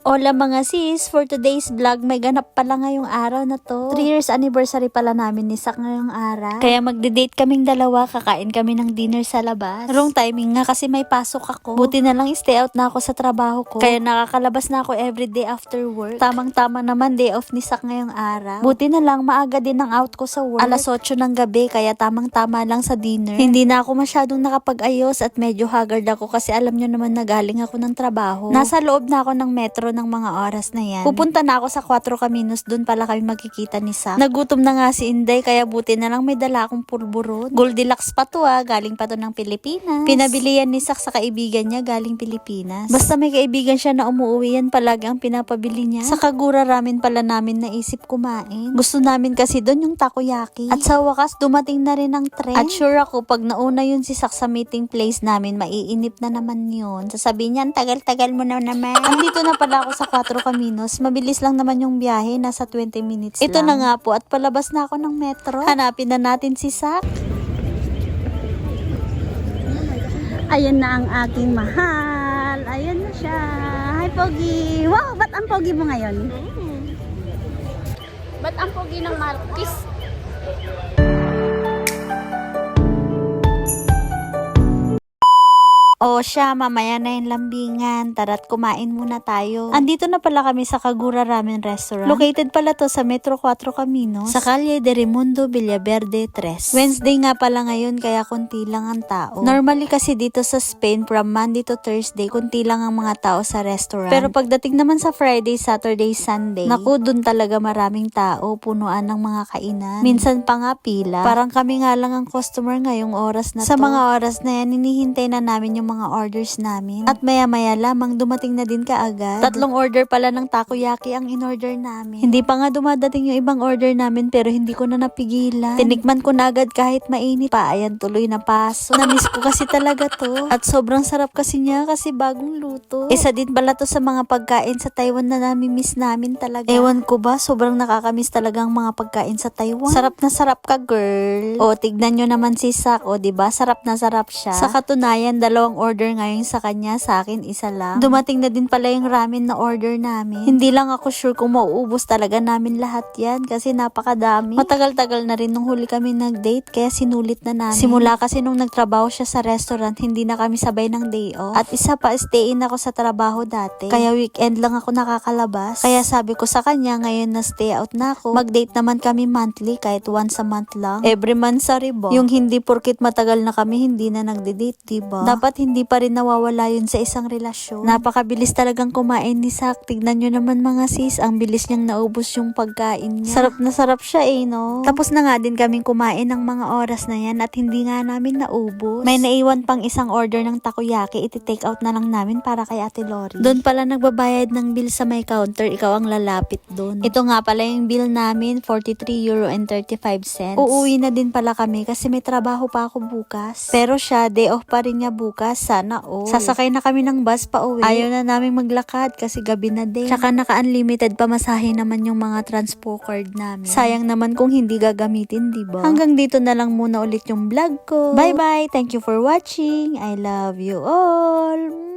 Hola mga sis, for today's vlog, may ganap pala ngayong araw na to. 3 years anniversary pala namin ni Sak ngayong araw. Kaya magde-date kaming dalawa, kakain kami ng dinner sa labas. Wrong timing nga kasi may pasok ako. Buti na lang stay out na ako sa trabaho ko. Kaya nakakalabas na ako everyday after work. Tamang-tama naman day off ni Sak ngayong araw. Buti na lang maaga din ang out ko sa work. Alas 8 ng gabi, kaya tamang-tama lang sa dinner. Hindi na ako masyadong nakapag-ayos at medyo haggard ako kasi alam nyo naman na galing ako ng trabaho. Nasa loob na ako ng metro ng mga oras na yan. Pupunta na ako sa 4 Caminos, dun pala kami magkikita ni Sak. Nagutom na nga si Inday, kaya buti na lang may dala akong pulburot. Goldilocks pa to ah, galing pa to ng Pilipinas. Pinabili yan ni Sak sa kaibigan niya galing Pilipinas. Basta may kaibigan siya na umuwi yan, palagi ang pinapabili niya. Sa Kagura ramen pala namin naisip kumain. Gusto namin kasi doon yung takoyaki. At sa wakas, dumating na rin ang tren. At sure ako, pag nauna yun si Sak sa meeting place namin, maiinip na naman yun. Sasabihin niya, "Ang tagal-tagal mo na naman. Andito na pala ako sa 4 Caminos. Mabilis lang naman yung biyahe, nasa 20 minutes Ito na nga po, at palabas na ako ng metro. Hanapin na natin si Sak. Ayan na ang aking mahal. Ayan na siya. Hi, Pogi. Wow, ba't ang Pogi mo ngayon? Ba't ang Pogi ng Marquis? O siya, mamaya na yung lambingan. Tara't kumain muna tayo. Andito na pala kami sa Kagura Ramen Restaurant. Located pala to sa Metro 4 Caminos. Sa Calle de Remundo, Villaverde 3. Wednesday nga pala ngayon kaya konti lang ang tao. Normally kasi dito sa Spain from Monday to Thursday, konti lang ang mga tao sa restaurant. Pero pagdating naman sa Friday, Saturday, Sunday, naku, dun talaga maraming tao, punuan ng mga kainan. Minsan pa nga pila. Parang kami nga lang ang customer ngayong oras na Sa to. mga oras na yan, hinihintay na namin yung mga orders namin. At maya-maya lamang dumating na din kaagad. Tatlong order pala ng takoyaki ang in-order namin. Hindi pa nga dumadating yung ibang order namin pero hindi ko na napigilan. Tinikman ko na agad kahit mainit pa. Ayan, tuloy na paso. Namiss ko kasi talaga to. At sobrang sarap kasi niya kasi bagong luto. Isa din pala to sa mga pagkain sa Taiwan na nami-miss namin talaga. Ewan ko ba, sobrang nakakamiss talaga ang mga pagkain sa Taiwan. Sarap na sarap ka, girl. O, tignan nyo naman si Sak. O, ba Sarap na sarap siya. Sa katunayan, dalawang order ngayon sa kanya, sa akin isa lang. Dumating na din pala yung ramen na order namin. Hindi lang ako sure kung mauubos talaga namin lahat yan kasi napakadami. Matagal-tagal na rin nung huli kami nag-date kaya sinulit na namin. Simula kasi nung nagtrabaho siya sa restaurant, hindi na kami sabay ng day off. At isa pa, stay in ako sa trabaho dati. Kaya weekend lang ako nakakalabas. Kaya sabi ko sa kanya, ngayon na stay out na ako, mag-date naman kami monthly kahit once a month lang. Every month, sorry ba? Yung hindi porkit matagal na kami, hindi na nagde-date, diba? Dapat hindi pa rin nawawala yun sa isang relasyon. Napakabilis talagang kumain ni Sak. Tignan nyo naman mga sis, ang bilis niyang naubos yung pagkain niya. Sarap na sarap siya eh, no? Tapos na nga din kaming kumain ng mga oras na yan at hindi nga namin naubos. May naiwan pang isang order ng takoyaki, iti-take out na lang namin para kay Ate Lori. Doon pala nagbabayad ng bill sa may counter, ikaw ang lalapit doon. Ito nga pala yung bill namin, 43 euro and 35 cents. Uuwi na din pala kami kasi may trabaho pa ako bukas. Pero siya, day off pa rin niya bukas, sana all. Sasakay na kami ng bus pa uwi. Ayaw na namin maglakad kasi gabi na din. Tsaka naka-unlimited pamasahe naman yung mga transpo card namin. Sayang naman kung hindi gagamitin, di ba? Hanggang dito na lang muna ulit yung vlog ko. Bye-bye! Thank you for watching. I love you all!